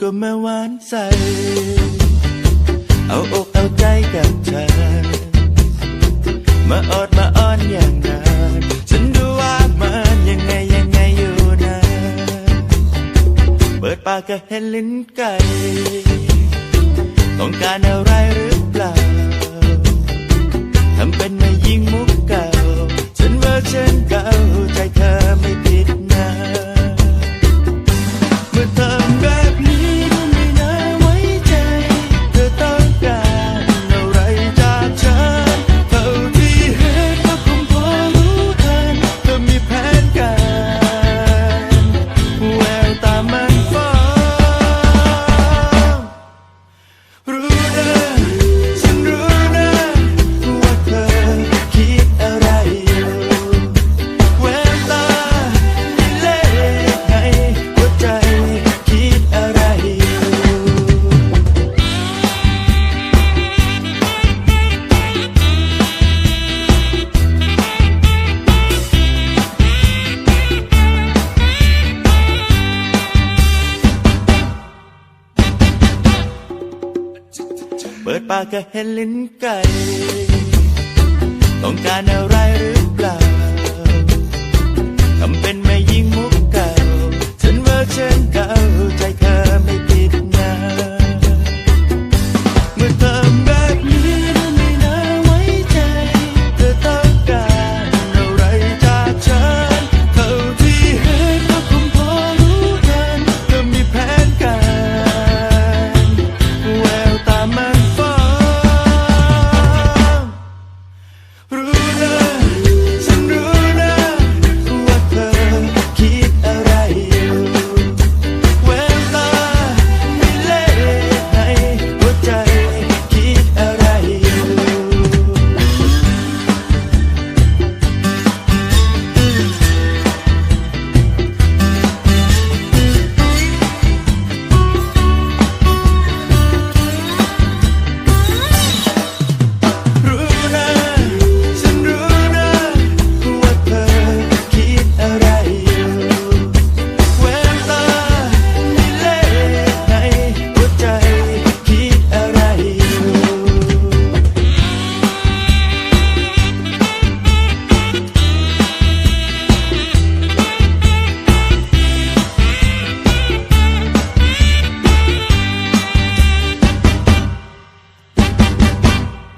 ก็มาหวานใส เอาอกเอาใจกับเธอ มาอดมาอ้อนอย่างนั้นฉันดูว่ามันยังไงยังไงอยู่นะ เปิดปากก็เห็นลิ้นไก่ ต้องการอะไรหรือ ปิดปากก็เห็นลิ้นไก่ ต้องการอะไรหรือ